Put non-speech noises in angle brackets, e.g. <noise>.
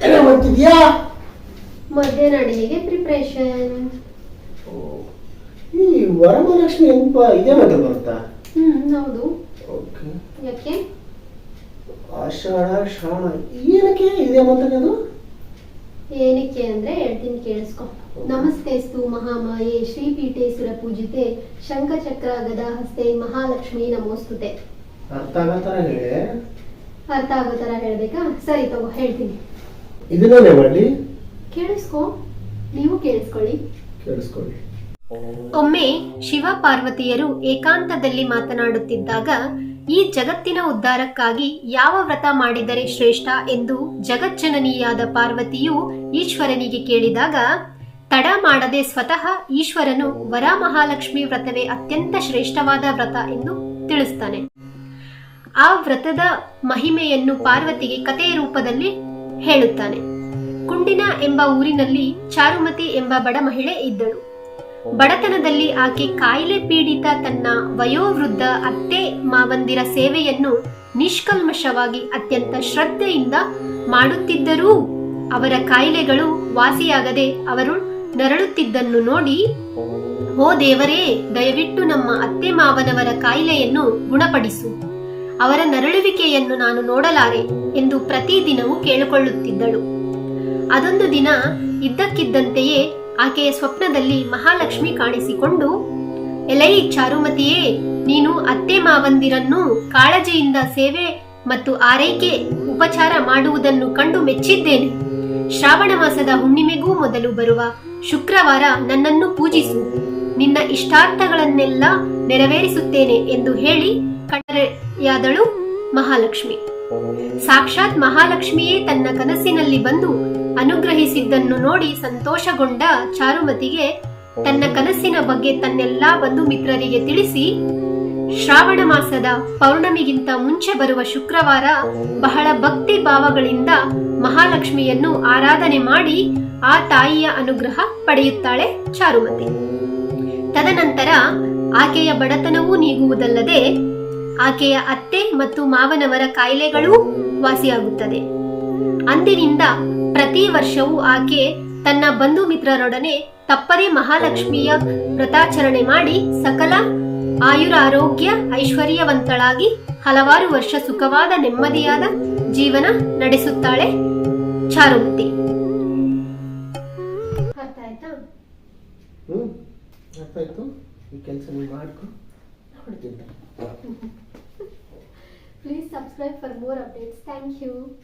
ಎಲ್ಲ ಓದ್ತಿದ್ಯಾ ಮಧ್ಯಾಹ್ನ ಅಡಿಗೆಗೆ ಪ್ರಿಪ್ರೇಷನ್ ಈ ವರಮಹಾಲಕ್ಷ್ಮಿ ಎಂಪ ಇದೇ ಮತ್ತೆ ಬರುತ್ತಾ ಹ್ಮ್ ಹೌದು. ಓಕೆ. ಯಾಕೆ? ಆಷಾಢ ಶ್ರಾವಣ ಏನಕ್ಕೆ ಇದೆ ಅದು ಏನಕ್ಕೆ ಅಂದ್ರೆ ಹೇಳ್ತೀನಿ ಕೇಳಿಸ್ಕೊ. ನಮಸ್ತೆಸ್ತು ಮಹಾಮಾಯೆ ಶ್ರೀಪೀಠೇಶ್ವರ ಪೂಜಿತೆ ಶಂಖಚಕ್ರ ಗದಾ ಹಸ್ತೆ ಮಹಾಲಕ್ಷ್ಮಿ ನಮೋಸ್ತುತೆ. ಅರ್ಥ ಆಗೋ ಥರ ಹೇಳಿ. ಅರ್ಥ ಆಗೋ ತರ ಹೇಳ್ಬೇಕಾ? ಸರಿ ತಗೋ ಹೇಳ್ತೀನಿ. ಇದನ್ನೇ ಮಾಡಲಿ ಕೇಳಿಸ್ಕೊ. ನೀವು ಕೇಳಿಸ್ಕೊಳ್ಳಿ. ಕೇಳಿಸ್ಕೊಳ್ಳಿ. ಒಮ್ಮೆ ಶಿವ ಪಾರ್ವತಿಯರು ಏಕಾಂತದಲ್ಲಿ ಮಾತನಾಡುತ್ತಿದ್ದಾಗ ಈ ಜಗತ್ತಿನ ಉದ್ಧಾರಕ್ಕಾಗಿ ಯಾವ ವ್ರತ ಮಾಡಿದರೆ ಶ್ರೇಷ್ಠ ಎಂದು ಜಗಜ್ಜನನಿಯಾದ ಪಾರ್ವತಿಯು ಈಶ್ವರನಿಗೆ ಕೇಳಿದಾಗ ತಡ ಮಾಡದೆ ಸ್ವತಃ ಈಶ್ವರನು ವರ ಮಹಾಲಕ್ಷ್ಮಿ ವ್ರತವೇ ಅತ್ಯಂತ ಶ್ರೇಷ್ಠವಾದ ವ್ರತ ಎಂದು ತಿಳಿಸ್ತಾನೆ. ಆ ವ್ರತದ ಮಹಿಮೆಯನ್ನು ಪಾರ್ವತಿಗೆ ಕಥೆಯ ರೂಪದಲ್ಲಿ ಹೇಳುತ್ತಾನೆ. ಕುಂಡಿನ ಎಂಬ ಊರಿನಲ್ಲಿ ಚಾರುಮತಿ ಎಂಬ ಬಡ ಮಹಿಳೆ ಇದ್ದಳು. ಬಡತನದಲ್ಲಿ ಆಕೆ ಕಾಯಿಲೆ ಪೀಡಿತ ತನ್ನ ವಯೋವೃದ್ಧ ಅತ್ತೆ ಮಾವಂದಿರ ಸೇವೆಯನ್ನು ನಿಷ್ಕಲ್ಮಶವಾಗಿ ಅತ್ಯಂತ ಶ್ರದ್ಧೆಯಿಂದ ಮಾಡುತ್ತಿದ್ದರೂ ಅವರ ಕಾಯಿಲೆಗಳು ವಾಸಿಯಾಗದೆ ಅವರು ನರಳುತ್ತಿದ್ದನ್ನು ನೋಡಿ, ಓ ದೇವರೇ, ದಯವಿಟ್ಟು ನಮ್ಮ ಅತ್ತೆ ಮಾವನವರ ಕಾಯಿಲೆಯನ್ನು ಗುಣಪಡಿಸು. ಅವರ ನರಳುವಿಕೆಯನ್ನು ನಾನು ನೋಡಲಾರೆ ಎಂದು ಪ್ರತಿದಿನವೂ ಕೇಳಿಕೊಳ್ಳುತ್ತಿದ್ದಳು. ಅದೊಂದು ದಿನ ಇದ್ದಕ್ಕಿದ್ದಂತೆಯೇ ಆಕೆಯ ಸ್ವಪ್ನದಲ್ಲಿ ಮಹಾಲಕ್ಷ್ಮಿ ಕಾಣಿಸಿಕೊಂಡು, ಎಲೈ ಚಾರುಮತಿಯೇ, ನೀನು ಅತ್ತೆ ಮಾವಂದಿರನ್ನು ಕಾಳಜಿಯಿಂದ ಸೇವೆ ಮತ್ತು ಆರೈಕೆ, ಉಪಚಾರ ಮಾಡುವುದನ್ನು ಕಂಡು ಮೆಚ್ಚಿದ್ದೇನೆ. ಶ್ರಾವಣ ಮಾಸದ ಹುಣ್ಣಿಮೆಗೂ ಮೊದಲು ಬರುವ ಶುಕ್ರವಾರ ನನ್ನನ್ನು ಪೂಜಿಸು. ನಿನ್ನ ಇಷ್ಟಾರ್ಥಗಳನ್ನೆಲ್ಲ ನೆರವೇರಿಸುತ್ತೇನೆ ಎಂದು ಹೇಳಿ ಕಣ್ಣರೆಯಾದಳು ಮಹಾಲಕ್ಷ್ಮಿ. ಸಾಕ್ಷಾತ್ ಮಹಾಲಕ್ಷ್ಮಿಯೇ ತನ್ನ ಕನಸಿನಲ್ಲಿ ಬಂದು ಅನುಗ್ರಹಿಸಿದ್ದನ್ನು ನೋಡಿ ಸಂತೋಷಗೊಂಡ ಚಾರುಮತಿಗೆ ತನ್ನ ಕನಸಿನ ಬಗ್ಗೆ ತನ್ನೆಲ್ಲಾ ಬಂಧು ಮಿತ್ರರಿಗೆ ತಿಳಿಸಿ, ಶ್ರಾವಣ ಮಾಸದ ಪೌರ್ಣಮಿಗಿಂತ ಮುಂಚೆ ಬರುವ ಶುಕ್ರವಾರ ಬಹಳ ಭಕ್ತಿ ಭಾವಗಳಿಂದ ಮಹಾಲಕ್ಷ್ಮಿಯನ್ನು ಆರಾಧನೆ ಮಾಡಿ ಆ ತಾಯಿಯ ಅನುಗ್ರಹ ಪಡೆಯುತ್ತಾಳೆ ಚಾರುಮತಿ. ತದನಂತರ ಆಕೆಯ ಬಡತನವೂ ನೀಗುವುದಲ್ಲದೆ ಆಕೆಯ ಅತ್ತೆ ಮತ್ತು ಮಾವನವರ ಕಾಯಿಲೆಗಳೂ ವಾಸಿಯಾಗುತ್ತದೆ. ಅಂದಿನಿಂದ ಪ್ರತಿ ವರ್ಷವೂ ಆಕೆ ತನ್ನ ಬಂಧು ಮಿತ್ರರೊಡನೆ ತಪ್ಪದೇ ಮಹಾಲಕ್ಷ್ಮಿಯ ವ್ರತಾಚರಣೆ ಮಾಡಿ ಸಕಲ ಆಯುರ ಆರೋಗ್ಯ ಐಶ್ವರ್ಯವಂತಳಾಗಿ ಹಲವಾರು ವರ್ಷ ಸುಖವಾದ ನೆಮ್ಮದಿಯಾದ ಜೀವನ ನಡೆಸುತ್ತಾಳೆ ಚಾರುಮತಿ. ಈ ಕೆಲಸ ನೀವು ಮಾಡ್ಕೊ. <laughs> Please subscribe for more updates. Thank you.